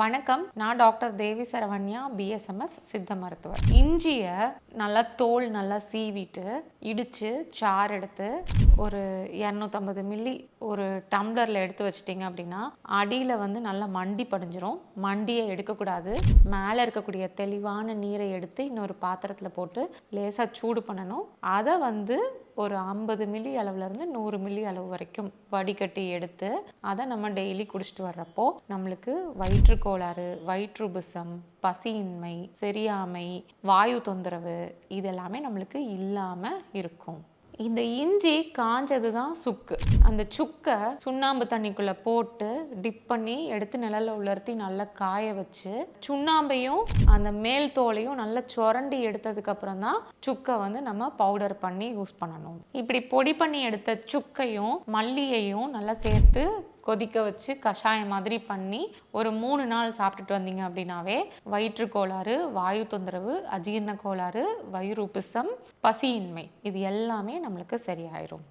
வணக்கம். நான் டாக்டர் தேவி சரவண்யா பிஎஸ்எம்எஸ் சித்த மருத்துவர். இஞ்சியை நல்லா தோல் நல்லா சீவிட்டு இடித்து சாறு எடுத்து ஒரு இரநூத்தம்பது மில்லி ஒரு டம்ளரில் எடுத்து வச்சிட்டிங்க அப்படின்னா அடியில் வந்து நல்லா மண்டி படிஞ்சிரும். மண்டியை எடுக்கக்கூடாது. மேலே இருக்கக்கூடிய தெளிவான நீரை எடுத்து இன்னொரு பாத்திரத்தில் போட்டு லேசாக சூடு பண்ணணும். அதை வந்து ஒரு ஐம்பது மில்லி அளவுலேருந்து நூறு மில்லி அளவு வரைக்கும் வடிகட்டி எடுத்து அதை நம்ம டெய்லி குடிச்சிட்டு வர்றப்போ நம்மளுக்கு கோளாறு வயிற்றுபுசம் பசியின்மை செரியாமை வாயு தொந்தரவு இதெல்லாமே நம்மளுக்கு இல்லாமல் இருக்கும். இந்த இஞ்சி காஞ்சது தான் சுக்கு. அந்த சுக்கை சுண்ணாம்பு தண்ணிக்குள்ளே போட்டு டிப் பண்ணி எடுத்து நிழலில் உலர்த்தி நல்லா காய வச்சு சுண்ணாம்பையும் அந்த மேல் தோலையும் நல்லா சுரண்டி எடுத்ததுக்கப்புறம் தான் சுக்கை வந்து நம்ம பவுடர் பண்ணி யூஸ் பண்ணணும். இப்படி பொடி பண்ணி எடுத்த சுக்கையும் மல்லியையும் நல்லா சேர்த்து கொதிக்க வச்சு கஷாயம் மாதிரி பண்ணி ஒரு மூணு நாள் சாப்பிட்டுட்டு வந்தீங்க அப்படின்னாவே வயிற்றுக்கோளாறு வாயு தொந்தரவு அஜீரண கோளாறு வயிறு உப்புசம் பசியின்மை இது எல்லாமே நம்மளுக்கு சரியாயிரும்.